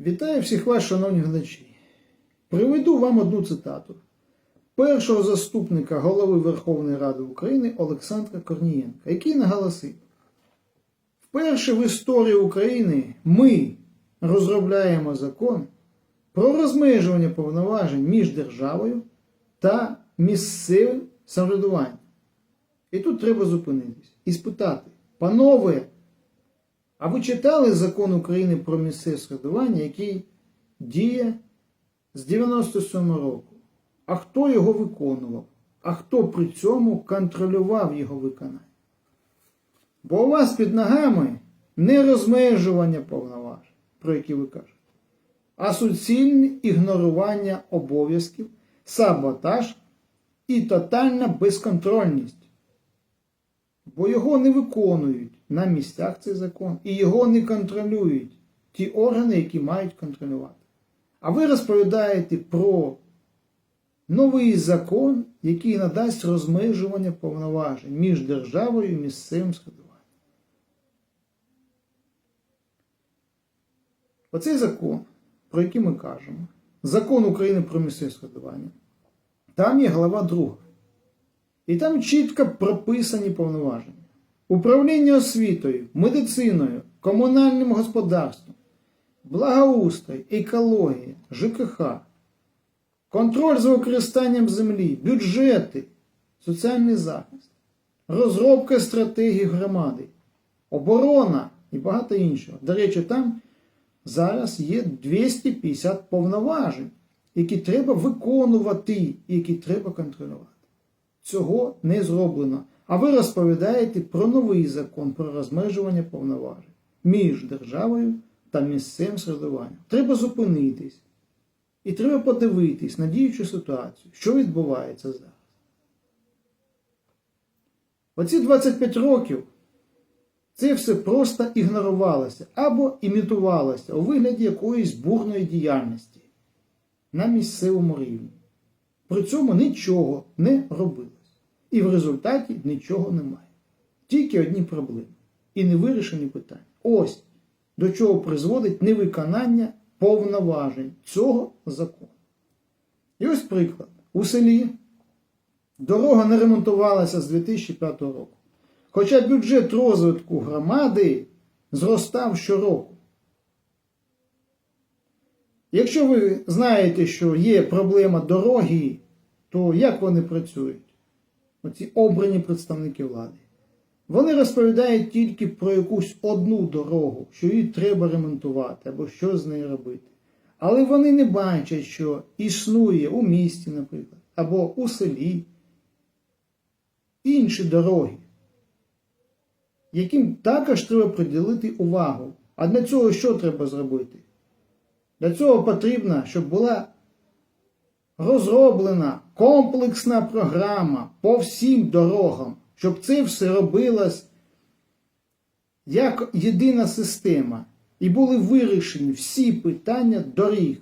Вітаю всіх вас, шановні глядачі. Приведу вам одну цитату першого заступника голови Верховної Ради України Олександра Корнієнка, який наголосив: вперше в історії України ми розробляємо закон про розмежування повноважень між державою та місцевим самоврядуванням. І тут треба зупинитись і спитати, панове, а ви читали закон України про місцеве самоврядування, який діє з 97 року? А хто його виконував? А хто при цьому контролював його виконання? Бо у вас під ногами не розмежування повноважень, про які ви кажете, а суцільне ігнорування обов'язків, саботаж і тотальна безконтрольність. Бо його не виконують на місцях цей закон, і його не контролюють ті органи, які мають контролювати. А ви розповідаєте про новий закон, який надасть розмежування повноважень між державою і місцевим складуванням. Оцей закон, про який ми кажемо, закон України про місцеве складування, там є глава 2. І там чітко прописані повноваження. Управління освітою, медициною, комунальним господарством, благоустрій, екологія, ЖКХ, контроль за використанням землі, бюджети, соціальний захист, розробка стратегії громади, оборона і багато іншого. До речі, там зараз є 250 повноважень, які треба виконувати, які треба контролювати. Цього не зроблено. А ви розповідаєте про новий закон про розмежування повноважень між державою та місцевим середуванням. Треба зупинитись. І треба подивитись на діючу ситуацію, що відбувається зараз. Оці 25 років це все просто ігнорувалося або імітувалося у вигляді якоїсь бурної діяльності на місцевому рівні. При цьому нічого не робилось. І в результаті нічого немає. Тільки одні проблеми. І невирішені питання. Ось до чого призводить невиконання повноважень цього закону. І ось приклад. У селі дорога не ремонтувалася з 2005 року. Хоча бюджет розвитку громади зростав щороку. Якщо ви знаєте, що є проблема дороги, то як вони працюють? Оці обрані представники влади. Вони розповідають тільки про якусь одну дорогу, що її треба ремонтувати або що з нею робити. Але вони не бачать, що існує у місті, наприклад, або у селі інші дороги, яким також треба приділити увагу. А для цього що треба зробити? Для цього потрібно, щоб була розроблена комплексна програма по всім дорогам, щоб це все робилось як єдина система. І були вирішені всі питання доріг.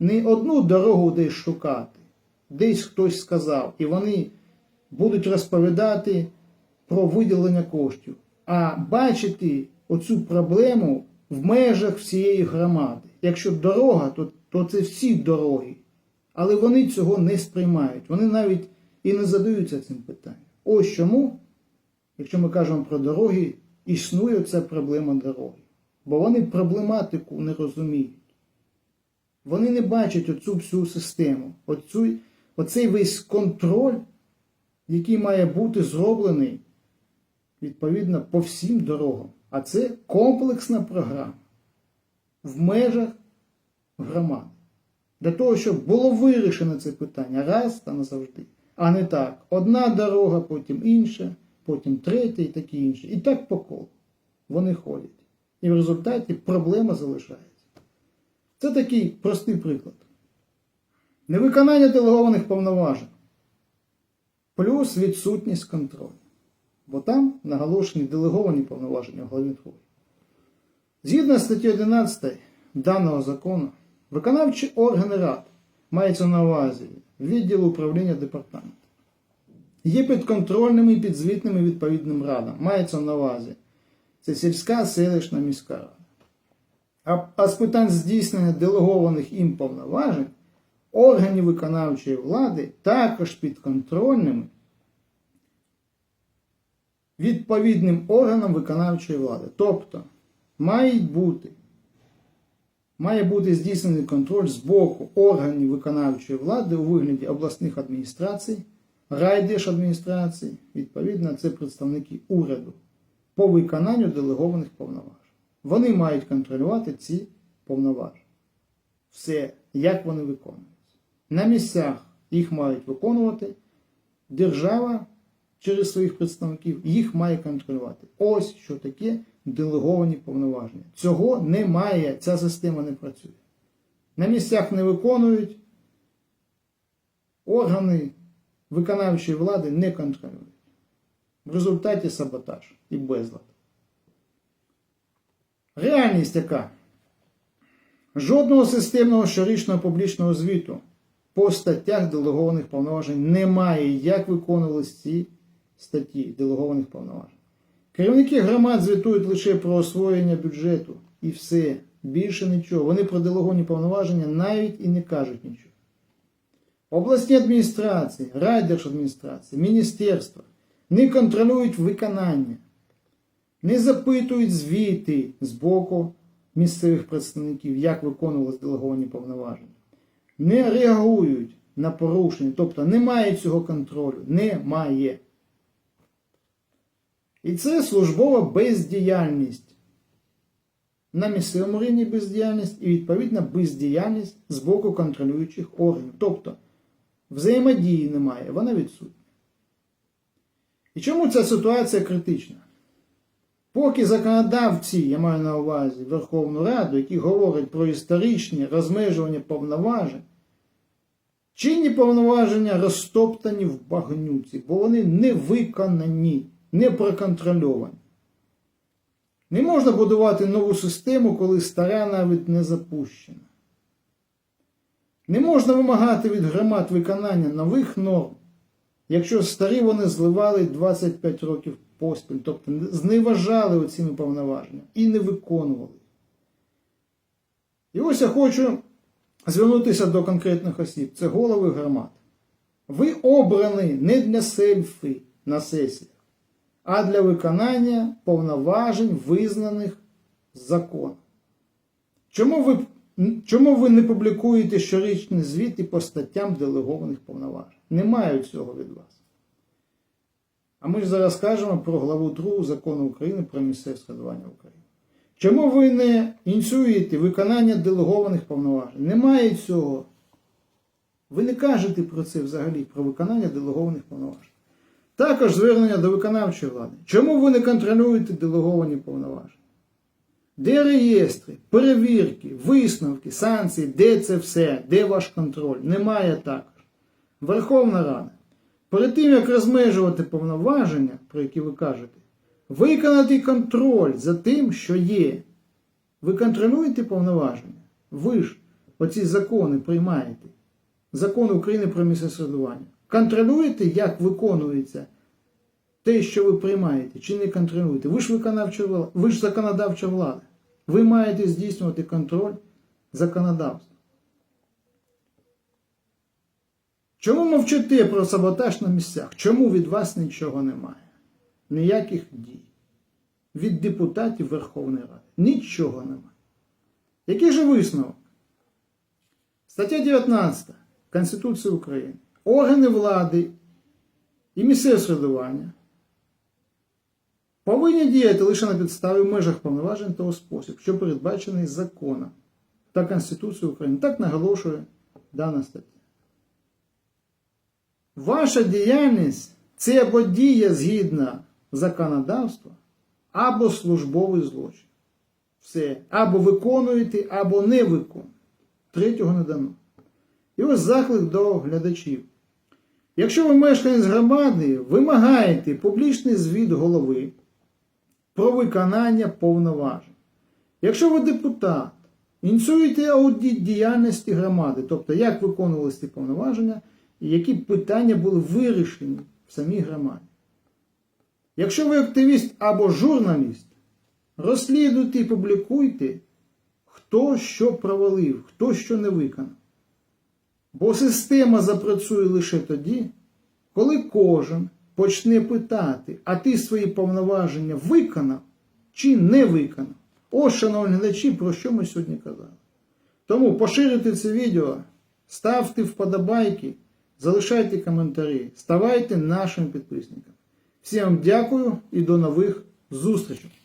Не одну дорогу десь шукати, десь хтось сказав, і вони будуть розповідати про виділення коштів, а бачити оцю проблему в межах всієї громади. Якщо дорога, то, то це всі дороги. Але вони цього не сприймають. Вони навіть і не задаються цим питанням. Ось чому, якщо ми кажемо про дороги, існує ця проблема дороги. Бо вони проблематику не розуміють. Вони не бачать оцю всю систему, оцю, оцей весь контроль, який має бути зроблений відповідно по всім дорогам. А це комплексна програма в межах громади. Для того, щоб було вирішено це питання раз та назавжди. А не так. Одна дорога, потім інша, потім третя і таке інше. І так по колу. Вони ходять. І в результаті проблема залишається. Це такий простий приклад. Невиконання делегованих повноважень. Плюс відсутність контролю. Бо там наголошені делеговані повноваження в главі 2. Згідно з статті 11 даного закону, виконавчі органи рад мається на увазі відділ управління департаменту. Є підконтрольними і підзвітними відповідним радам. Мається на увазі це сільська селищна міська рада. а, а з питань здійснення делегованих їм повноважень органів виконавчої влади також підконтрольними відповідним органам виконавчої влади. Тобто мають бути, має бути здійснений контроль з боку органів виконавчої влади у вигляді обласних адміністрацій, райдержадміністрацій, відповідно, це представники уряду по виконанню делегованих повноважень. Вони мають контролювати ці повноваження. Все, як вони виконуються. На місцях їх мають виконувати держава через своїх представників їх має контролювати. Ось що таке делеговані повноваження. Цього немає, ця система не працює. На місцях не виконують, органи виконавчої влади не контролюють. В результаті саботаж і безлад. Реальність яка? Жодного системного щорічного публічного звіту по статтях делегованих повноважень немає, як виконувалися ці статті делегованих повноважень. Керівники громад звітують лише про освоєння бюджету і все. Більше нічого. Вони про делеговані повноваження навіть і не кажуть нічого. Обласні адміністрації, райдержадміністрації, міністерства не контролюють виконання, не запитують звіти з боку місцевих представників, як виконувалися делеговані повноваження, не реагують на порушення, тобто немає цього контролю, немає. І це службова бездіяльність. На місцевому рівні бездіяльність і відповідна бездіяльність з боку контролюючих органів. Тобто взаємодії немає, вона відсутня. І чому ця ситуація критична? Поки законодавці, я маю на увазі Верховну Раду, які говорять про історичні розмежування повноважень, чинні повноваження розтоптані в багнюці, бо вони не виконані не проконтрольовані. Не можна будувати нову систему, коли стара навіть не запущена. Не можна вимагати від громад виконання нових норм, якщо старі вони зливали 25 років поспіль, тобто зневажали оціми повноваженнями і не виконували. І ось я хочу звернутися до конкретних осіб. Це голови громад. Ви обрані не для сельфи на сесіях а для виконання повноважень, визнаних законом. Чому ви, чому ви не публікуєте щорічні звіти по статтям делегованих повноважень? Немає цього від вас. А ми ж зараз кажемо про главу 2 закону України про місцеве складування України. Чому ви не ініціюєте виконання делегованих повноважень? Немає цього. Ви не кажете про це взагалі, про виконання делегованих повноважень. Також звернення до виконавчої влади. Чому ви не контролюєте делеговані повноваження? Де реєстри, перевірки, висновки, санкції, де це все, де ваш контроль? Немає також. Верховна Рада. Перед тим, як розмежувати повноваження, про які ви кажете, виконати контроль за тим, що є. Ви контролюєте повноваження? Ви ж оці закони приймаєте. Закон України про місце самоврядування. Контролюєте, як виконується те, що ви приймаєте, чи не контролюєте? Ви ж виконавча влада, ви ж законодавча влада. Ви маєте здійснювати контроль законодавства. Чому мовчите про саботаж на місцях? Чому від вас нічого немає? Ніяких дій. Від депутатів Верховної Ради. Нічого немає. Який же висновок? Стаття 19 Конституції України. Органи влади і місцеве середування повинні діяти лише на підставі в межах повноважень того спосіб, що передбачений законом та Конституцією України. Так наголошує дана стаття. Ваша діяльність це або дія згідно законодавства, або службовий злочин. Все. Або виконуєте, або не виконуєте. Третього не дано. І ось заклик до глядачів. Якщо ви мешканець громади, вимагаєте публічний звіт голови про виконання повноважень. Якщо ви депутат, ініціюєте аудит діяльності громади, тобто як виконувалися ці повноваження і які питання були вирішені в самій громаді. Якщо ви активіст або журналіст, розслідуйте і публікуйте, хто що провалив, хто що не виконав. Бо система запрацює лише тоді, коли кожен почне питати, а ти свої повноваження виконав чи не виконав. Ось, шановні глядачі, про що ми сьогодні казали. Тому поширюйте це відео, ставте вподобайки, залишайте коментарі, ставайте нашим підписником. Всім дякую і до нових зустрічей!